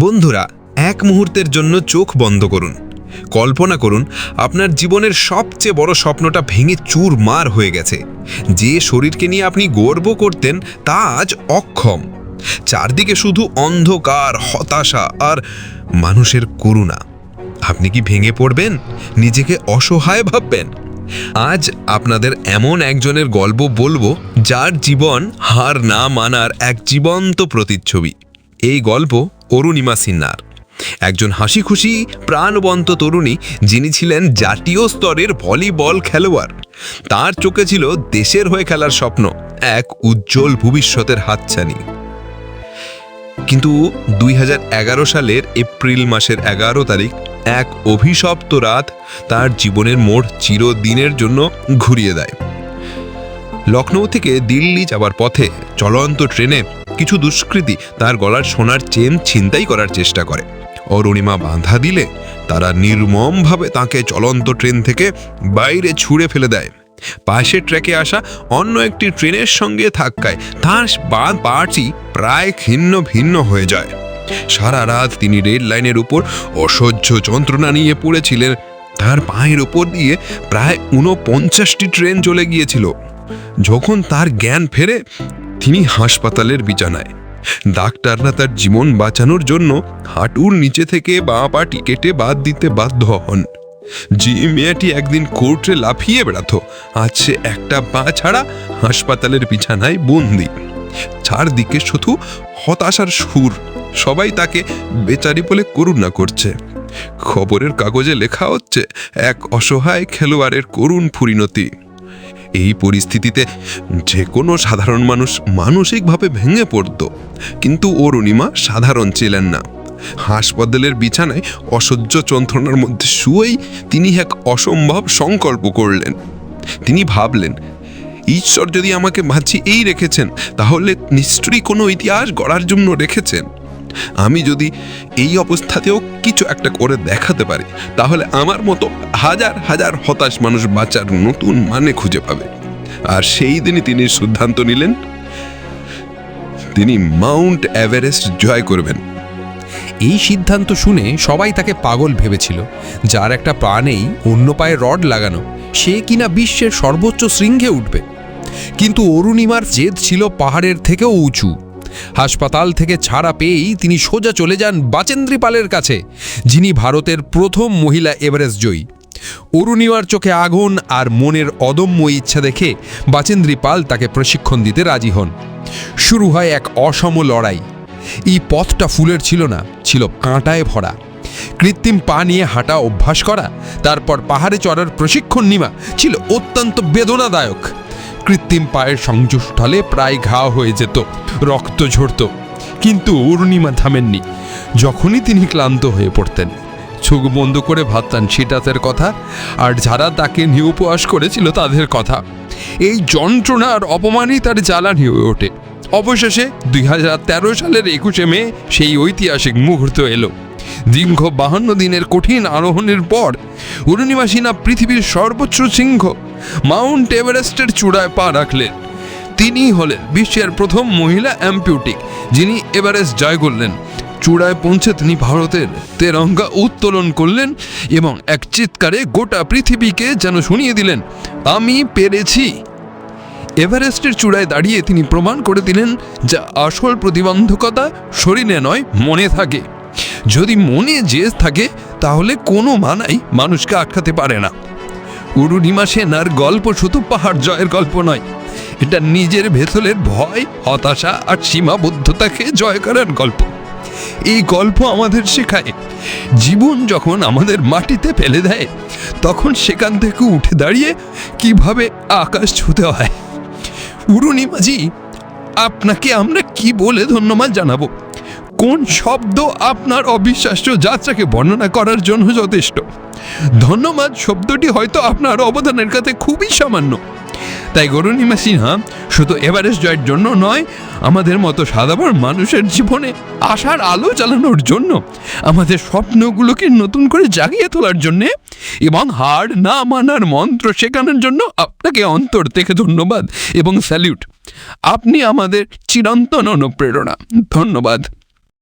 বন্ধুরা, এক মুহূর্তের জন্য চোখ বন্ধ করুন। কল্পনা করুন, আপনার জীবনের সবচেয়ে বড় স্বপ্নটা ভেঙে চুরমার হয়ে গেছে। যে শরীরকে নিয়ে আপনি গর্ব করতেন, তা আজ অক্ষম। চারদিকে শুধু অন্ধকার, হতাশা আর মানুষের করুণা। আপনি কি ভেঙে পড়বেন? নিজেকে অসহায় ভাববেন? আজ আপনাদের এমন একজনের গল্প বলব, যার জীবন হার না মানার এক জীবন্ত প্রতিচ্ছবি। এই গল্প অরুণিমা সিন্নার একজন হাসি খুশি প্রাণবন্ত তরুণী যিনি ছিলেন জাতীয় স্তরের ভলিবল খেলোয়াড়। তার চোখে ছিল দেশের হয়ে খেলার স্বপ্ন, এক উজ্জ্বল ভবিষ্যতের হাতছানি। কিন্তু দুই হাজার এগারো সালের এপ্রিল মাসের এগারো তারিখ, এক অভিশপ্ত রাত তার জীবনের মোড় চিরদিনের জন্য ঘুরিয়ে দেয়। লখনৌ থেকে দিল্লি যাবার পথে চলন্ত ট্রেনে কিছু দুষ্কৃতী তার গলার সোনার চেন ছিনতাই করার চেষ্টা করে। অরুণিমা বাঁধা দিলে তারা নির্মমভাবে তাকে চলন্ত ট্রেন থেকে বাইরে ছুঁড়ে ফেলে দেয়। পাশের ট্র্যাকে আসা অন্য একটি ট্রেনের সঙ্গে ধাক্কায় তার পাটি প্রায় খিন্ন ভিন্ন হয়ে যায়। সারা রাত তিনি রেল লাইনের উপর অসহ্য যন্ত্রণা নিয়ে পড়েছিলেন। তার পায়ের উপর দিয়ে প্রায় ঊনপঞ্চাশটি ট্রেন চলে গিয়েছিল। যখন তার জ্ঞান ফেরে তিনি হাসপাতালের বিছানায়। ডাক্তাররা তার জীবন বাঁচানোর জন্য হাঁটুর নিচে থেকে বাঁ পাটি কেটে বাদ দিতে বাধ্য হন। যে মেয়েটি একদিন কোর্টে লাফিয়ে বেড়াতো। আজ সে একটা পা ছাড়া হাসপাতালের বিছানায় বন্দি। চারদিকে শুধু হতাশার সুর। সবাই তাকে বেচারি বলে করুণা করছে। খবরের কাগজে লেখা হচ্ছে, এক অসহায় খেলোয়াড়ের করুণ পরিণতি। এই পরিস্থিতিতে যে কোনো সাধারণ মানুষ মানসিকভাবে ভেঙে পড়ত। কিন্তু অরুণিমা সাধারণ ছিলেন না। হাসপাতালের বিছানায় অসহ্য যন্ত্রণার মধ্যে শুয়েই তিনি এক অসম্ভব সংকল্প করলেন। তিনি ভাবলেন, ঈশ্বর যদি আমাকে বাঁচিয়েই রেখেছেন, তাহলে নিশ্চয়ই কোনো ইতিহাস গড়ার জন্য রেখেছেন। আমি যদি এই অবস্থাতেও কিছু একটা করে দেখাতে পারি, তাহলে আমার মতো হাজার হাজার হতাশ মানুষ বাঁচার নতুন মানে খুঁজে পাবে। আর সেই দিনই তিনি সিদ্ধান্ত নিলেন, তিনি মাউন্ট এভারেস্ট জয় করবেন। এই সিদ্ধান্ত শুনে সবাই তাকে পাগল ভেবেছিল। যার একটা পা নেই, অন্য পায়ে রড লাগানো, সে কিনা বিশ্বের সর্বোচ্চ শৃঙ্গে উঠবে। কিন্তু অরুণিমার জেদ ছিল পাহাড়ের থেকেও উঁচু। হাসপাতাল থেকে ছাড়া পেয়েই তিনি সোজা চলে যান বাচেন্দ্রী পালের কাছে, যিনি ভারতের প্রথম মহিলা এভারেস্ট জয়ী। অরুণিমার চোখে আগুন আর মনের অদম্য ইচ্ছা দেখে বাচেন্দ্রী পাল তাকে প্রশিক্ষণ দিতে রাজি হন। শুরু হয় এক অসম লড়াই। এই পথটা ফুলের ছিল না, ছিল কাঁটায় ভরা। কৃত্রিম পা নিয়ে হাঁটা অভ্যাস করা, তারপর পাহাড়ে চড়ার প্রশিক্ষণ নিমা ছিল অত্যন্ত বেদনাদায়ক। কৃত্রিম পায়ের সংযোগস্থলে প্রায় ঘা হয়ে যেত, রক্ত ঝরত। কিন্তু অরুণিমা থামেননি। যখনই তিনি ক্লান্ত হয়ে পড়তেন, চোখ বন্ধ করে ভাবতেন সিটাতের কথা আর যারা তাকে নিয়ে উপহাস করেছিল তাদের কথা। এই যন্ত্রণার অপমানই তার জ্বালানি হয়ে ওঠে। অবশেষে দুই হাজার তেরো সালের একুশে মে সেই ঐতিহাসিক মুহূর্ত এলো। দীর্ঘ বাহান্ন দিনের কঠিন আরোহণের পর অরুণিমা সিনহা পৃথিবীর সর্বোচ্চ সিংহ। মাউন্ট এভারেস্টের চূড়ায় পা রাখলেন। তিনিই হলেন বিশ্বের প্রথম মহিলা অ্যাম্পিউটিক যিনি এভারেস্ট জয় করলেন। চূড়ায় পৌঁছে তিনি ভারতের তেরঙ্গা উত্তোলন করলেন এবং এক চিৎকারে গোটা পৃথিবীকে যেন শুনিয়ে দিলেন, আমি পেরেছি। এভারেস্টের চূড়ায় দাঁড়িয়ে তিনি প্রমাণ করে দিলেন যা আসল প্রতিবন্ধকতা শরীরে নয়, মনে থাকে। যদি মনে জেদ থাকে, তাহলে কোনো মানাই মানুষকে আটকাতে পারে না। অরুণিমা সেনার গল্প শুধু পাহাড় জয়ের গল্প নয়, এটা নিজের ভেতরের ভয়, হতাশা আর সীমাবদ্ধতাকে জয় করার গল্প। এই গল্প আমাদের শেখায়, জীবন যখন আমাদের মাটিতে ফেলে দেয়, তখন সেখান থেকে উঠে দাঁড়িয়ে কীভাবে আকাশ ছুতে হয়। উরুনিমাজি, আপনাকে আমরা কি বলে ধন্যবাদ জানাব? কোন শব্দ আপনার অবিশ্বাস্য যাত্রাকে বর্ণনা করার জন্য যথেষ্ট? ধন্যবাদ, শব্দটি হয়তো আপনার অবদানের কাছে খুবই সামান্য। তাই গরুনিমা সিনহা, শুধু এভারেস্ট জয়ের জন্য নয়, আমাদের মতো সাধারণ মানুষের জীবনে আশার আলো চালানোর জন্য, আমাদের স্বপ্নগুলোকে নতুন করে জাগিয়ে তোলার জন্যে এবং হার না মানার মন্ত্র শেখানোর জন্য আপনাকে অন্তর থেকে ধন্যবাদ এবং স্যালিউট। আপনি আমাদের চিরন্তন অনুপ্রেরণা। ধন্যবাদ।